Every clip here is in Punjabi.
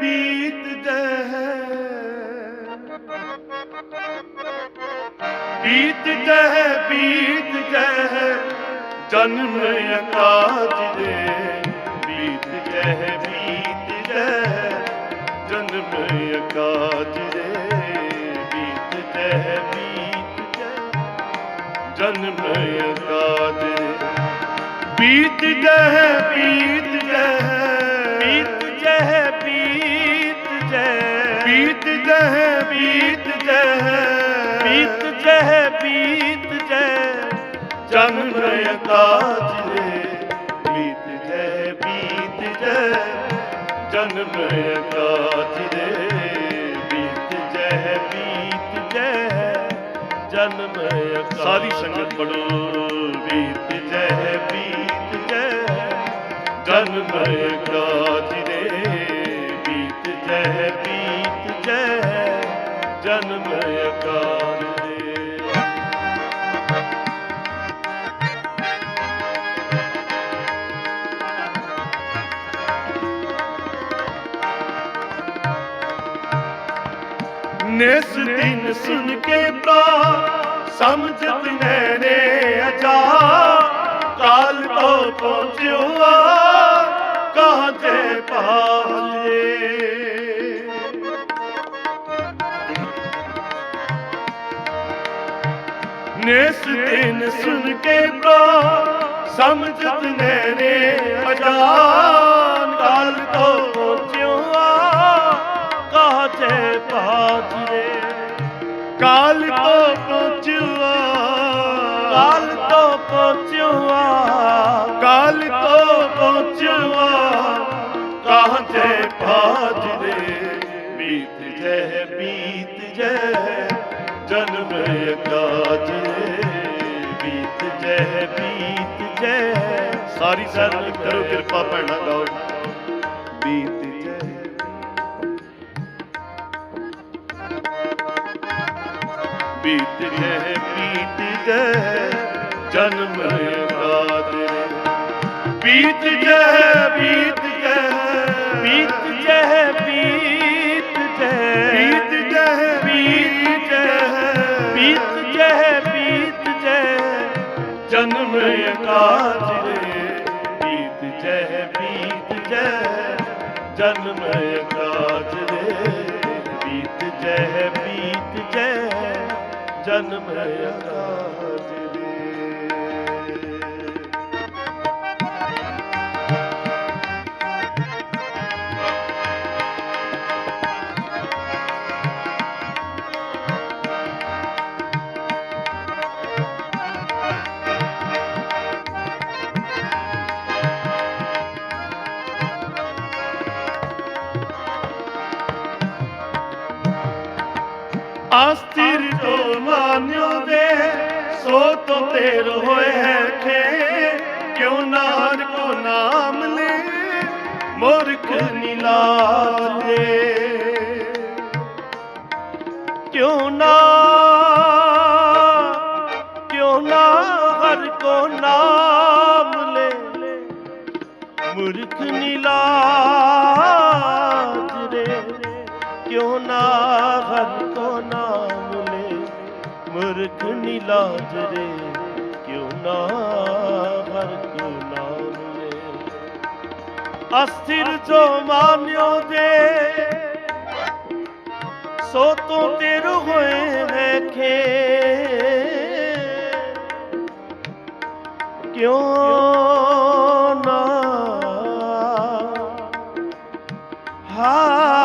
ਬੀਤ ਜਹ ਬੀਤ ਜਹ ਬੀਤ ਜਹ ਜਨਮ ਅਕਾਜ ਦੇ। ਬੀਤ ਜਹ ਬੀਤ ਜਹ ਜਨਮ ਅਕਾਜ ਦੇ। ਬੀਤ ਜਹ ਬੀਤ ਜਹ ਜਨਮ ਅਕਾਜ ਬੀਤ ਜਹ ਬੀਤ ਜਹ ਬੀਤ ਜਹ ਜਹ ਬੀਤ ਜਹ ਬੀਤ ਜਹ ਬੀਤ ਜਹ। ਜਨਮ ਅਕਾਜ ਦੇ ਬੀਤ ਜਹ ਬੀਤ ਜਹ। ਜਨਮ ਅਕਾਜ ਦੇ ਬੀਤ ਜਹ ਬੀਤ ਜਹ। ਜਨਮ ਅਕਾਜ ਸਾਰੀ ਸੰਗਤ ਪੜੋ ਬੀਤ ਜਹ ਬੀਤ ਜਹ। ਦੇ ਨਿਸ ਦਿਨ ਸੁਨ ਕੇ ਪ੍ਰਾ ਸਮਝਤ ਨੈਣੇ ਅਜਾ। ਕਾਲ ਤੋਂ ਪਹੁੰਚਿਓ ਕਹਾਂ ਤੇ ਪਾਲੇ ਨਿਸ ਦਿਨ ਸੁਨ ਕੇ ਪ੍ਰਾ ਸਮਝਤ ਨੈਣੇ ਅਜਾ। ਕਾਲ ਤੋਂ ਪਹੁੰਚਿਓ ਕਾਹਤੇ ਪਾਜਰੇ ਕਾਲ ਤੋਂ ਪਹੁੰਚਿਆ ਕਾਲ ਤੋਂ ਪਹੁੰਚਿਆ ਕਾਲ ਤੋਂ ਪਹੁੰਚਿਆ ਕਹਾਂ ਤੇ ਭਾਜਰੇ ਬੀਤ ਜੈ ਬੀਤ ਜਹ ਜਨਮ ਅਕਾਜ ਬੀਤ ਜੈ ਬੀਤ ਜਹ ਸਾਰੀ ਸੰਗਤ ਕਰੋ, ਕਿਰਪਾ ਭੈਣਾ ਗਾਓ ਬੀਤ ਬੀਤ ਜਹ ਬੀਤ ਜਹ ਜਨਮ ਅਕਾਜ ਬੀਤ ਜਹ ਬੀਤ ਜਹ ਬੀਤ ਜਹ ਬੀਤ ਜਹ ਬੀਤ ਜਹ ਬੀਤ ਜਹ ਬੀਤ ਜਹ ਬੀਤ ਜਹ ਜਨਮ ਅਕਾਜ ਰੇ ਬੀਤ ਜਹ ਬੀਤ ਜਹ ਜਨਮ ਅਕਾਜ ਰੇ ਬੀਤ ਜਹ ਜਨਮ ਅਕਾਜ ਰੇ ਤੇਰ ਹੋਏ ਹੈ ਖੇ। ਕਿਉ ਨਾਰ ਕੋ ਨਾਮ ਲੈ? ਮੂਰਖ ਨਿਲਾਜੇ ਕਿਉਂ ਨਾ? ਕਿਉਂ ਨਾ ਹਰ ਕੋ ਨਾਮ ਲੈ? ਮੁਰਖ ਨੀਲਾਜ ਰੇ ਕਿਉਂ ਨਾ ਹਰ ਕੋ ਨਾਮ ਲੈ? ਮੁਰਖ ਨੀਲਾਜ ਰੇ ਕਿਉਂ ਹਰ ਕੋ ਨਾਮ ਅਸਥਿਰ ਜੋ ਮਾਨਿਓ ਦੇ, ਸੋ ਤੂੰ ਤੇਰ ਹੋਏ ਹੈ ਕਿਉਂ ਨਾ ਹਾ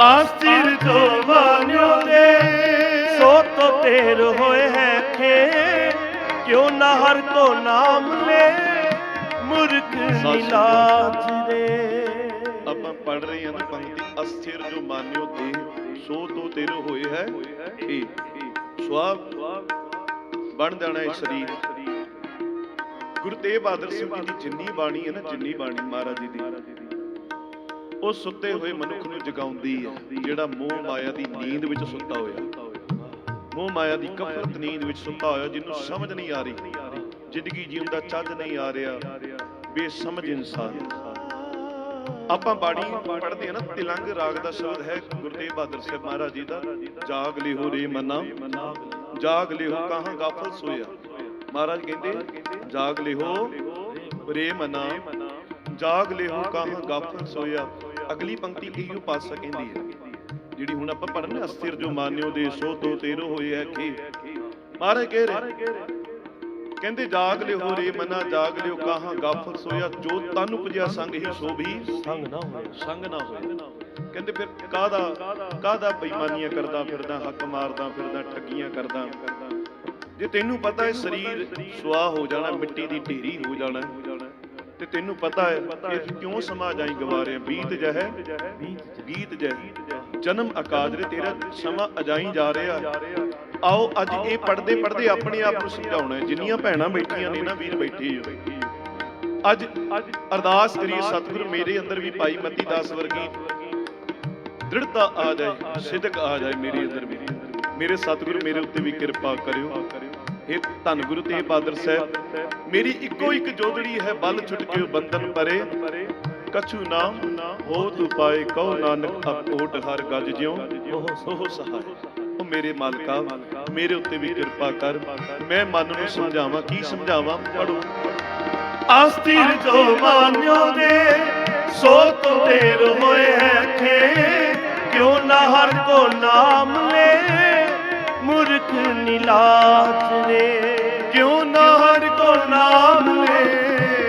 ਆਸਤਿਰ ਤੋਂ ਮਾਨਿਓ ਦੇ। ਸੋ ਤੋ ਤੇਰ ਹੋਏ ਹੈ ਖੇ ਕਿਉਂ ਨਾ ਹਰ ਕੋ ਨਾਮ ਲੈ? ਨਿਲਾਜ ਰੇ ਆਪਾਂ ਪੜ ਰਹੇ ਹਾਂ ਨਾ ਪੰਕਤੀ ਅਸਥਿਰ ਜੋ ਮਾਨਿਓ ਦੇ ਸੋ ਤੋ ਤੇਰੋ ਹੋਏ ਹੈ ਇਹ। ਸਵਾਬ ਬਣ ਜਾਣਾ ਹੈ ਸਰੀਰ। ਗੁਰੂ ਤੇਗ ਬਹਾਦਰ ਸਿੰਘ ਜੀ ਦੀ ਜਿੰਨੀ ਬਾਣੀ ਹੈ ਨਾ ਜਿੰਨੀ ਬਾਣੀ ਮਹਾਰਾਜ ਜੀ ਦੀ। ਉਹ ਸੁੱਤੇ ਹੋਏ ਮਨੁੱਖ ਨੂੰ ਜਗਾਉਂਦੀ ਹੈ, ਜਿਹੜਾ ਮੋਹ ਮਾਇਆ ਦੀ ਨੀਂਦ ਵਿੱਚ ਸੁੱਤਾ ਹੋਇਆ। ਮੋਹ ਮਾਇਆ ਦੀ ਕਫਲਤ ਨੀਂਦ ਵਿੱਚ ਸੁੱਤਾ ਹੋਇਆ, ਜਿਹਨੂੰ ਸਮਝ ਨਹੀਂ ਆ ਰਹੀ। ਜ਼ਿੰਦਗੀ ਜੀਉਣ ਦਾ ਚੱਜ ਨਹੀਂ ਆ ਰਿਹਾ। ਬੇਸਮਝ ਇਨਸਾਨ। ਆਪਾਂ ਬਾਣੀ ਪੜ੍ਹਦੇ ਹਾਂ ਨਾ, ਤਿਲੰਗ ਰਾਗ ਦਾ ਸ਼ਬਦ ਹੈ ਗੁਰਤੇਗ ਬਹਾਦਰ ਸਾਹਿਬ ਮਹਾਰਾਜ ਜੀ ਦਾ, ਜਾਗ ਲਿਹੋ ਰੇ ਮਨਾ, ਜਾਗ ਲਿਹੋ ਕਹਾਂ ਗਾਫਲ ਸੋਇਆ। ਮਹਾਰਾਜ ਕਹਿੰਦੇ, ਜਾਗ ਲਿਹੋ ਰੇ ਮਨਾ, ਜਾਗ ਲਿਹੋ ਕਹਾਂ ਗਾਫਲ ਸੋਇਆ। ਅਗਲੀ ਪੰਕਤੀ ਇਹੋ ਪਾਸਾ ਕਹਿੰਦੀ ਹੈ ਜਿਹੜੀ ਹੁਣ ਆਪਾਂ ਪੜ੍ਹਨੇ ਅਸਥਿਰ ਜੋ ਮਾਨਿਓ ਦੇ ਸੋ ਤੋ ਤੇਰੋ ਹੋਏ ਹੈ ਕਿ। ਮਹਾਰਾਜ ਕਹਿ ਰਹੇ ਕਹਿੰਦੇ ਜਾਗ ਲਿਓ ਰੇ ਮਨਾ ਜਾਗ ਲਿਓ ਕਾਹਾਂ ਗਾਫਲ ਸੋਇਆ ਜੋ ਤਨ ਉਪਜਿਆ ਸੰਗ ਹੀ ਸੋ ਵੀ। ਸੰਗ ਨਾ ਹੋਇਆ ਸੰਗ ਨਾ ਹੋਏ। ਕਹਿੰਦੇ ਫਿਰ ਕਾਦਾ ਕਾਦਾ ਬੇਈਮਾਨੀਆਂ ਕਰਦਾ ਫਿਰਦਾ ਹੱਕ ਮਾਰਦਾ ਫਿਰਦਾ ਠੱਗੀਆਂ ਕਰਦਾ? ਜੇ ਤੈਨੂੰ ਪਤਾ ਹੈ ਸਰੀਰ ਸੁਆਹ ਹੋ ਜਾਣਾ ਮਿੱਟੀ ਦੀ ਢੇਰੀ ਹੋ ਜਾਣਾ ਤੈਨੂੰ ਪਤਾ ਹੈ ਕਿ ਕਿਉਂ ਸਮਾ ਜਾਈ ਗਵਾ ਬੀਤ ਜਹੈ ਗੀਤ ਜਹੈ ਜਨਮ ਅਕਾਜ ਤੇਰਾ ਸਮਾਂ ਅਜਾਈ ਜਾ ਰਿਹਾ। ਆਓ ਅੱਜ ਇਹ ਪੜਦੇ ਪੜਦੇ ਆਪਣੇ ਆਪ ਨੂੰ ਸਮਝਾਉਣਾ ਜਿੰਨੀਆਂ ਭੈਣਾਂ ਬੈਠੀਆਂ ਨੇ ਨਾ, ਵੀਰ ਬੈਠੇ ਹੋ। ਅੱਜ ਅਰਦਾਸ ਕਰੀਏ, ਸਤਿਗੁਰ ਮੇਰੇ ਅੰਦਰ ਵੀ ਪਾਈ ਮਤੀ ਦਾਸ ਵਰਗੀ ਦ੍ਰਿੜਤਾ ਆ ਜਾਏ ਸਿੱਧਕ ਆ ਜਾਏ ਮੇਰੇ ਅੰਦਰ ਵੀ। ਮੇਰੇ ਸਤਿਗੁਰ ਮੇਰੇ ਉੱਤੇ ਵੀ ਕਿਰਪਾ ਕਰਿਓ। ਇਹ ਧੰਨ ਗੁਰੂ ਤੇਗ ਬਹਾਦਰ ਸਾਹਿਬ, ਮੇਰੀ ਇੱਕੋ ਇੱਕ ਜੋਦੜੀ ਹੈ, ਬਲ ਛੁਟਕਿਓ ਬੰਧਨ ਪਰੇ। ਕਛੂ ਨਾਮ ਹੋ ਤੂ ਪਾਏ ਕਉ ਨਾਨਕ ਆਪੋਟ ਹਰ ਗੱਜ ਜਿਉ। ਉਹ ਸਹਾਇ ਉਹ ਮੇਰੇ ਮਾਲਕਾ, ਮੇਰੇ ਉੱਤੇ ਵੀ ਕਿਰਪਾ ਕਰ। ਮੈਂ ਮਨ ਨੂੰ ਸਮਝਾਵਾਂ, ਕੀ ਸਮਝਾਵਾਂ ਪੜੋ ਅਸਥਿਰ ਜੋ ਮਾਨਿਓ ਦੇ, ਸੋ ਤੋ ਤੇਰ ਹੋਏ ਹੈ ਖੇ ਕਿਉਂ ਨਾ ਹਰ ਕੋ ਨਾਮ ਲੈ ਮੁਰਖ ਨਿਲਾਜ ਰੇ ਕਿਉਂ ਨਾ ਹਰ ਕੋ ਨਾਮ ਲੈ?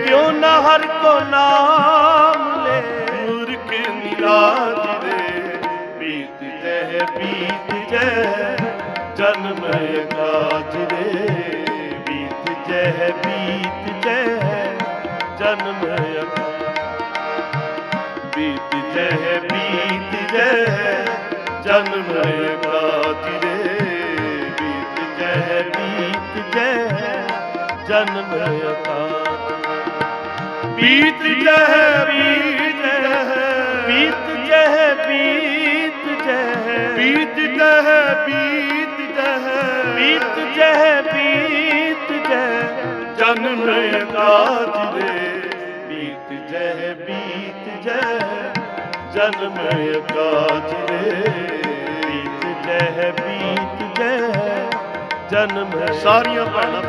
ਕਿਉਂ ਨਾ ਹਰ ਕੋ ਨਾਮ ਲੈ? ਮੂਰਖ ਨਿਰਾਜ ਦੇ ਬੀਤ ਜਹ ਬੀਤ ਜਹ ਜਨਮ ਅਕਾਜ ਰੇ। ਬੀਤ ਜਹ ਬੀਤ ਜਹ ਜਨਮ ਬੀਤ ਜਹ ਬੀਤ ਜਹ ਜਨਮ ਅਕਾਜ ਜਨਮ ਅਕਾਲ ਬੀਤ ਜਹ ਬੀਤ ਜਹ। ਬੀਤ ਜਹ ਬੀਤ ਜਹ। ਬੀਤ ਜਹ ਬੀਤ ਜਹ। ਬੀਤ ਜਹ ਬੀਤ ਜਹ। ਜਨਮ ਅਕਾਜ ਰੇ ਬੀਤ ਜਹ ਬੀਤ ਜਹ। ਜਨਮ ਅਕਾਜ ਰੇ ਬੀਤ ਜਹ ਬੀਤ ਜਹ। ਜਨਮ ਸਾਰੀਆਂ ਭੈਣਾਂ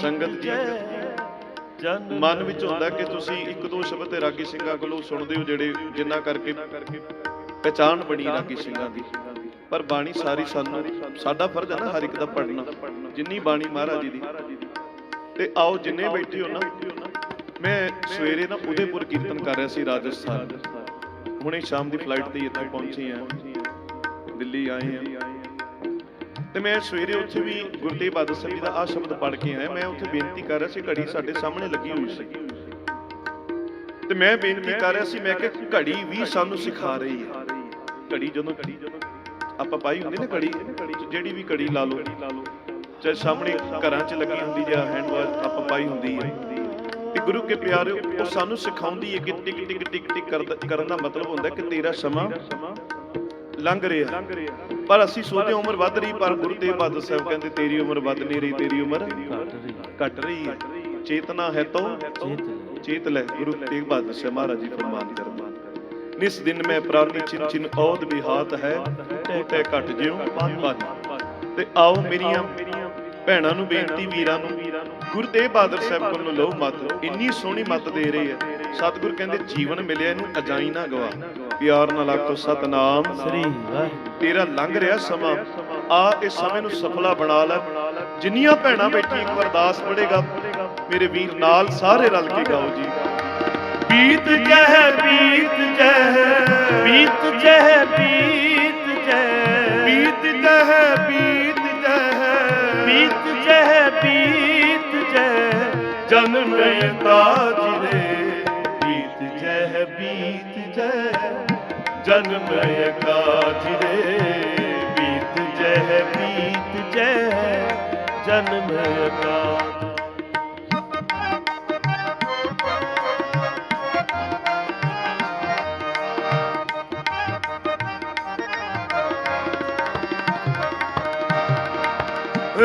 ਸੰਗਤ ਜੀ, ਮਨ ਵਿੱਚ ਹੁੰਦਾ ਕਿ ਤੁਸੀਂ ਇੱਕ ਦੋ ਸ਼ਬਦ ਤੇ ਰਾਗੀ ਸਿੰਘਾਂ ਕੋਲੋਂ ਸੁਣਦੇ ਹੋ ਜਿਹੜੇ ਜਿੰਨਾ ਕਰਕੇ ਪਛਾਣ ਬਣੀ ਰਾਗੀ ਸਿੰਘਾਂ ਦੀ। ਪਰ ਬਾਣੀ ਸਾਰੀ ਸਾਨੂੰ ਸਾਡਾ ਫਰਜ਼ ਹੈ ਨਾ ਹਰ ਇੱਕ ਦਾ ਪੜ੍ਹਨਾ ਜਿੰਨੀ ਬਾਣੀ ਮਹਾਰਾਜ ਜੀ ਦੀ। ਤੇ ਆਓ ਜਿੰਨੇ ਬੈਠੇ ਹੋ ਨਾ ਮੈਂ ਸਵੇਰੇ ਨਾ ਉਦੇਪੁਰ ਕੀਰਤਨ ਕਰ ਰਿਹਾ ਸੀ ਰਾਜਸਥਾਨ। ਹੁਣੇ ਸ਼ਾਮ ਦੀ ਫਲਾਈਟ ਤੇ ਇੱਥੇ ਪਹੁੰਚੇ ਆ ਦਿੱਲੀ ਆਏ ਆ ਤੇ ਮੈਂ ਸਵੇਰੇ ਉੱਥੇ ਵੀ ਗੁਰੂ ਤੇਗ ਬਹਾਦਰ ਸਾਹਿਬ ਦਾ ਆ ਸ਼ਬਦ ਪੜ੍ਹ ਕੇ ਆਇਆ। ਮੈਂ ਉੱਥੇ ਬੇਨਤੀ ਕਰ ਰਿਹਾ ਸੀ ਘੜੀ ਸਾਡੇ ਸਾਹਮਣੇ ਲੱਗੀ ਹੋਈ ਸੀ। ਤੇ ਮੈਂ ਬੇਨਤੀ ਕਰ ਰਿਹਾ ਸੀ ਮੈਂ ਕਿ ਘੜੀ ਵੀ ਸਾਨੂੰ ਸਿਖਾ ਰਹੀ ਹੈ। ਘੜੀ ਜਦੋਂ ਆਪਾਂ ਪਾਈ ਹੁੰਦੀ ਨਾ ਘੜੀ ਜਿਹੜੀ ਵੀ ਘੜੀ ਲਾ ਲਓ ਚਾਹੇ ਸਾਹਮਣੇ ਘਰਾਂ 'ਚ ਲੱਗੀ ਹੁੰਦੀ ਜਾਂ ਹੈਂਡ ਵਾਚ ਆਪਾਂ ਪਾਈ ਹੁੰਦੀ ਹੈ। ਤੇ ਗੁਰੂ ਕੇ ਪਿਆਰਿਓ ਉਹ ਸਾਨੂੰ ਸਿਖਾਉਂਦੀ ਹੈ ਕਿ ਟਿਕ ਟਿਕ ਟਿਕ ਟਿਕ ਕਰਨ ਦਾ ਮਤਲਬ ਹੁੰਦਾ ਕਿ ਤੇਰਾ ਸਮਾਂ ਲੰਘ ਰਿਹਾ ਪਰ ਅਸੀਂ ਸੋਚਦੇ ਉਮਰ ਵੱਧ ਰਹੀ ਪਰ ਗੁਰੂ ਤੇਗ ਬਹਾਦਰ ਸਾਹਿਬ ਕਹਿੰਦੇ ਤੇਰੀ ਉਮਰ ਵੱਧ ਨਹੀਂ ਰਹੀ ਤੇਰੀ ਉਮਰ ਘਟ ਰਹੀ ਹੈ। ਚੇਤਨਾ ਹੈ ਤੋ ਚੇਤ ਲੈ। ਗੁਰੂ ਤੇਗ ਬਹਾਦਰ ਸਾਹਿਬ ਮਹਾਰਾਜ ਜੀ ਫਰਮਾਨ ਕਰਦੇ ਨਿਸ ਦਿਨ ਮੈਂ ਪ੍ਰਾਨੀ ਚਿਨ ਚਿਨ ਔਦ ਵਿਹਾਤ ਹੈ ਟੋਟੇ ਘਟ ਜਿਉ ਪੰਨ ਤੇ ਆਓ ਮੇਰੀਆਂ ਭੈਣਾਂ ਨੂੰ ਬੇਨਤੀ ਵੀਰਾਂ ਨੂੰ। ਗੁਰੂ ਤੇਗ ਬਹਾਦਰ ਸਾਹਿਬ ਕੋਲੋਂ ਲਓ ਮਤ। ਇੰਨੀ ਸੋਹਣੀ ਮਤ ਦੇ ਰਹੇ ਆ ਸਤਿਗੁਰ ਕਹਿੰਦੇ ਜੀਵਨ ਮਿਲਿਆ ਇਹਨੂੰ ਅਜਾਈ ਨਾ ਗਵਾ। ਪਿਆਰ ਨਾਲ ਆਖੋ ਸਤਨਾਮ। ਸ੍ਰੀ ਵਾਹਿਗੁਰੂ। ਤੇਰਾ ਲੰਘ ਰਿਹਾ ਸਮਾਂ। ਆ ਇਸ ਸਮੇਂ ਨੂੰ ਸਫਲਾ ਬਣਾ ਲੈ। ਜਿੰਨੀਆਂ ਭੈਣਾਂ ਬੈਠੀ ਇੱਕ ਵਾਰ ਦਾਸ ਪੜੇਗਾ ਮੇਰੇ ਵੀਰ ਨਾਲ ਸਾਰੇ ਰਲ ਕੇ ਗਾਓ ਜੀ। ਬੀਤ ਜਹ ਬੀਤ ਕਾਜ ਰੇ ਬੀਤ ਜਹ ਬੀਤ ਜਹ, ਜਨਮ ਅਕਾਲ।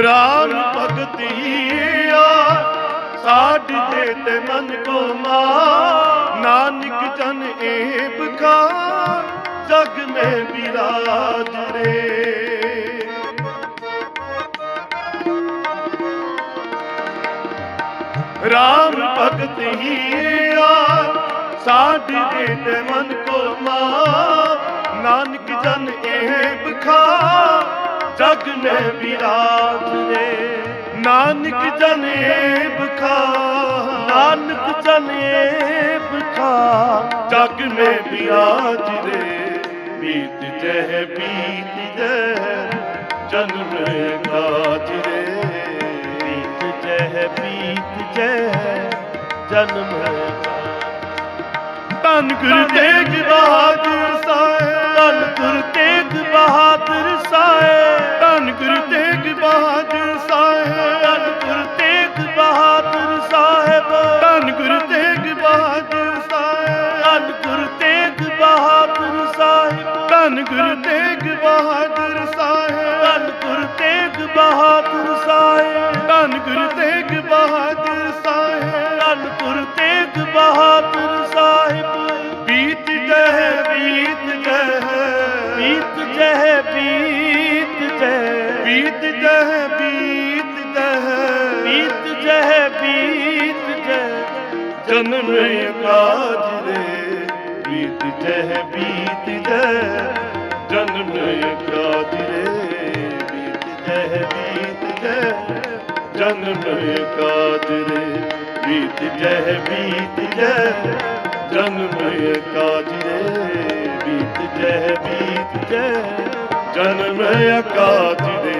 ਰਾਮ ਭਗਤੀਆ ਸਾਡ ਦੇ ਤੇ ਮਨ ਕੋ ਮਾ, ਨਾਨਕ ਜਨ ਏ ਬਖਾ ਰਾਜ ਰੇ ਰਾਮ ਭਗਤ ਹੀ ਆ, ਸਾਡੀ ਦੇ ਤੇ ਮਨ ਕੋ ਮਾ। ਨਾਨਕ ਜਨ ਇਹ ਬਖਾ, ਜਗ ਨੇ ਵਿਰਾਜ ਰੇ। ਨਾਨਕ ਜਨ ਇਹ ਬਖਾ, ਨਾਨਕ ਜਨੇਬ ਖਾ ਜਗ ਮੇ ਬਿਆਜ बीत जह बीत जह जन्म गाजरे बीत जह बीत जह जन्म धन गुरु तेग बहादुर साहब ਜਹ ਬੀਤ ਜਹ, ਜਨਮ ਕਾਜ ਰੇ ਬੀਤ ਜਹ ਬੀਤ ਜਹ, ਜਨਮ ਕਾਜ ਰੇ ਬੀਤ ਜਹ ਬੀਤ ਜਹ, ਜਨਮ ਕਾਜ ਰੇ ਬੀਤ ਜਹ ਬੀਤ ਜਹ, ਜਨਮ ਕਾਜ ਰੇ